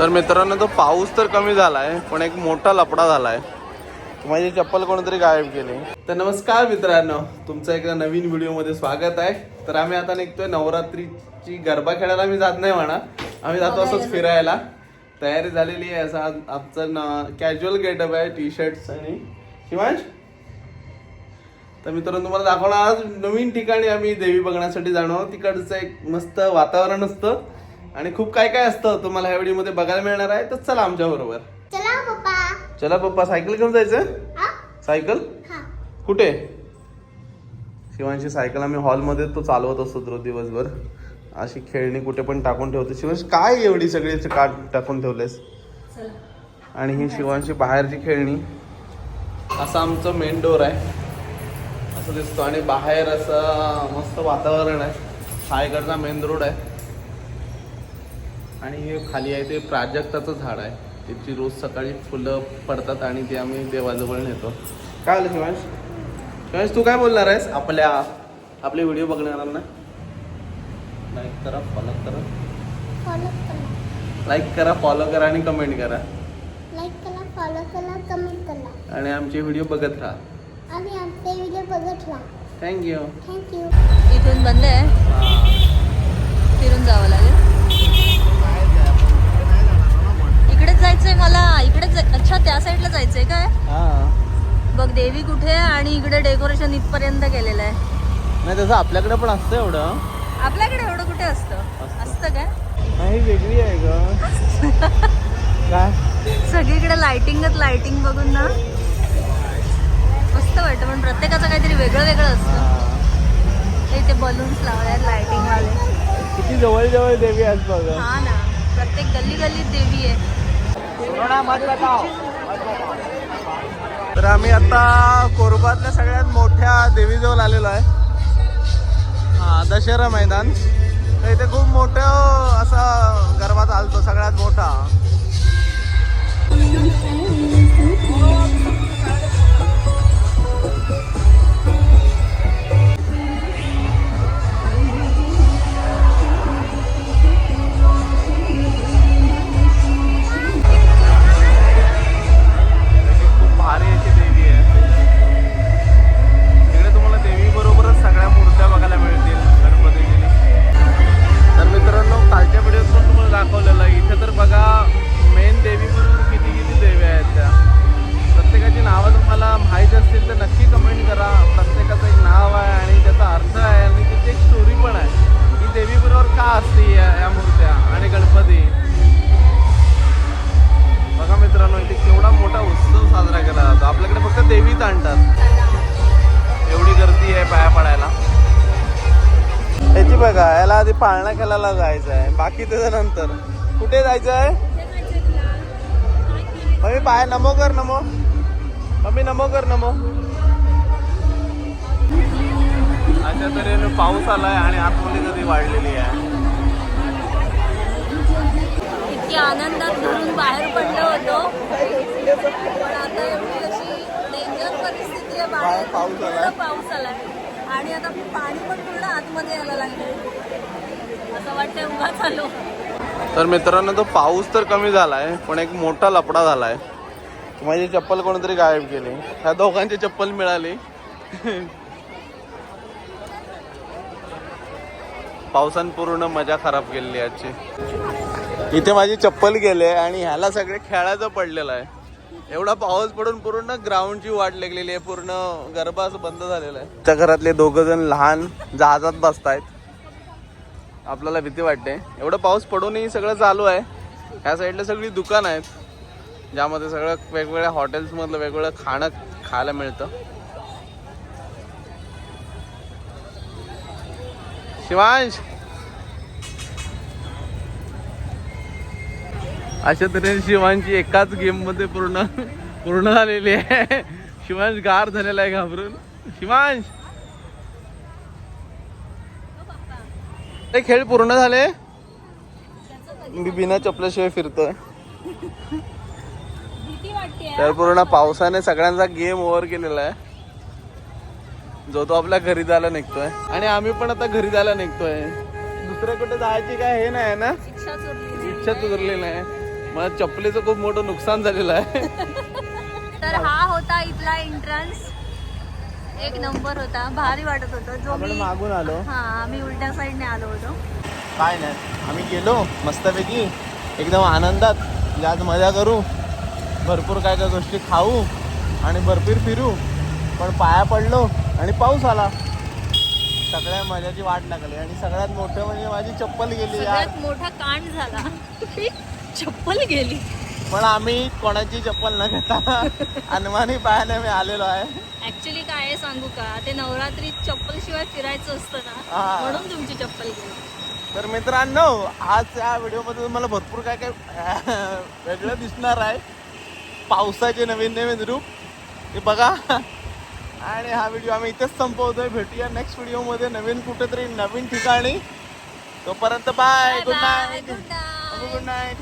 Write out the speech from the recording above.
तर मित्रांनो तो पाऊस तर कमी झालाय पण एक मोठा लपडा झालाय. माझी चप्पल कोणतरी गायब केली. तर नमस्कार मित्रांनो तुमचं एका नवीन व्हिडिओमध्ये स्वागत आहे. तर आम्ही आता निघतोय नवरात्रीची गरबा खेळायला आम्ही जात नाही म्हणा. आम्ही जातो असंच फिरायला. तयारी झालेली आहे असं आमचं कॅज्युअल गेटअप आहे टी शर्ट्स आणि शिवांश तर मित्रांनो तुम्हाला दाखवणार आज नवीन ठिकाणी आम्ही देवी बघण्यासाठी जाणार तिकडचं एक मस्त वातावरण असतं. आणि खूप काय काय असतं तुम्हाला ह्या व्हिडिओमध्ये बघायला मिळणार आहे तर चला आमच्या बरोबर. चला पप्पा. चला पप्पा सायकल घेऊन जायचं? हा? सायकल? हा. कुठे? शिवांशी सायकल आम्ही हॉलमध्ये तो चालवत असतो रोज दिवसभर. अशी खेळणी कुठे पण टाकून ठेवते. शिवांश काय एवढी सगळी काट टाकून ठेवलेस? आणि ही शिवांशी बाहेरची खेळणी. असं आमचं मेन डोर आहे. असं दिसतो. आणि बाहेर असं मस्त वातावरण आहे. हा इकडचा मेन रोड आहे. आणि हे खाली आहे ते प्राजक्ताचं झाड आहे. त्याची रोज सकाळी फुलं पडतात आणि ते आम्ही देवाजवळ नेतो. काय आलं शिवांश? शिवांश तू काय बोलणार आहेस? आपल्या आपले व्हिडिओ बघणाऱ्यांना? लाईक करा फॉलो करा. फॉलो करा. लाईक करा फॉलो करा आणि कमेंट करा. लाईक करा फॉलो करा कमेंट करा. आणि आमचे व्हिडिओ बघत राहा. आणि आमचे व्हिडिओ बघत राहा. थँक्यू थँक्यू इथून बंद आहे. फिरून जावं लागेल. त्या साईडला जायचंय काय? हां. बघ देवी कुठे आहे आणि इकडे डेकोरेशन इथपर्यंत केलेलं आहे. नाही तसं आपल्याकडे पण असतं एवढं. आपल्याकडे एवढं कुठे असतं? असतं. काय? नाही वेगळी आहे ग. काय? सगळीकडे लाइटिंगच लाइटिंग बघून ना. मस्त वाटतं पण प्रत्येकाचं काहीतरी वेगळं वेगळं असतं. इथे बलून्स लावले लाइटिंग वाले किती जवळ जवळ देवी आहेत बघ. हा ना प्रत्येक गल्ली गल्लीत देवी आहे. तर आम्ही आता कोरबातल्या सगळ्यात मोठ्या देवीजवळ आलेलो आहे. हां दशहरा मैदान. तर इथे खूप मोठं असा गरबा चालतो सगळ्यात मोठा. असतील तर नक्की कमेंट करा. प्रत्येकाचं एक नाव आहे आणि त्याचा अर्थ आहे आणि त्याची एक स्टोरी पण आहे. की देवी बरोबर का असते या या मूर्त्या आणि गणपती? बघा मित्रांनो इथे केवढा मोठा उत्सव साजरा केला जातो. आपल्याकडे फक्त देवीच आणतात. एवढी गर्दी आहे पाया पडायला. याची बघा याला आधी पाळणा खेळायला जायचं आहे. बाकी त्याच्या नंतर. कुठे जायचं आहे? पाय नमो कर नमो. मम्मी नमो कर नमो. अशा तऱ्हेने पाऊस आलाय आणि आतमध्ये नदी वाढलेली आहे. इतकी आनंदात घरून बाहेर पडलो होतो. पण आता एवढी अशी डेंजर परिस्थिती आहे बाहेर. पाऊस आलाय. पूर्ण पाऊस आलाय. आणि आता पाणी पण पूर्ण आतमध्ये यायला लागले असं वाटतंय उगाच आलो. तर मित्रांनो तो पाऊस तर कमी झालाय पण एक मोठा लपडा झालाय. माझी चप्पल कोणतरी गायब केली. ह्या दोघांची चप्पल मिळाली. पावसान पूर्ण मजा खराब केलेली आहे आजची. इथे माझी चप्पल गेले आणि ह्याला सगळे खेळायचं पडलेलं आहे. एवढा पाऊस पडून पूर्ण ग्राउंडची वाट लागलेली आहे. पूर्ण गरबा असं बंद झालेला आहे. त्या घरातले दोघं जण लहान जहाजात बसतायत. आपल्याला भीती वाटते. एवढं पाऊस पडूनही सगळं चालू आहे. ह्या साईडला सगळी दुकान आहेत. ज्यामध्ये सगळं वेगवेगळ्या हॉटेल्समधलं वेगवेगळं खाणं खायला मिळतं. शिवांश! अशा तऱ्हेने शिवांची एकाच गेममध्ये पूर्ण पूर्ण झालेली आहे. शिवांश गार झालेला आहे घाबरून. शिवांश! ते खेळ पूर्ण झाले? मी बिना चपल्याशिवाय फिरतोय. तर पूर्ण पावसाने सगळ्यांचा गेम ओव्हर केलेला आहे. जो तो आपल्या घरी जायला निघतोय. आणि आम्ही पण आता घरी जायला निघतोय. दुसऱ्या कुठे जायची काय हे नाही ना? इच्छाच उरली नाही. मला चपलीचं खूप मोठं नुकसान झालेलं आहे. तर हा होता इथला एंट्रन्स एक नंबर होता. भारी वाटत होता. जो आपण मी मागून आलो. हा आम्ही उलट्या साईडने आलो होतो. काय नाही. आम्ही गेलो मस्तपैकी. एकदम आनंदात. आज मजा करू. भरपूर काय काय गोष्टी खाऊ आणि भरपूर फिरू. पण पाया पडलो आणि पाऊस आला. सगळ्या मजाची वाट लागली आणि सगळ्यात मोठं म्हणजे माझी चप्पल गेली यार. मोठा कांड झाला. चप्पल गेली. पण आम्ही कोणाची चप्पल न घेता अनमानी पायाने मी आलेलो आहे. ऍक्च्युली काय आहे सांगू का? ते नवरात्रीत चप्पल शिवाय फिरायचं असतं ना. म्हणून तुमची चप्पल गेली. तर मित्रांनो आज या व्हिडिओमध्ये तुम्हाला भरपूर काय काय वेगळं दिसणार आहे. पावसाचे नवीन नवीन रूप. हे बघा. आणि हा व्हिडिओ आम्ही इथेच संपवतोय. भेटूया नेक्स्ट व्हिडिओमध्ये नवीन कुठेतरी नवीन ठिकाणी. तोपर्यंत bye good night good night good night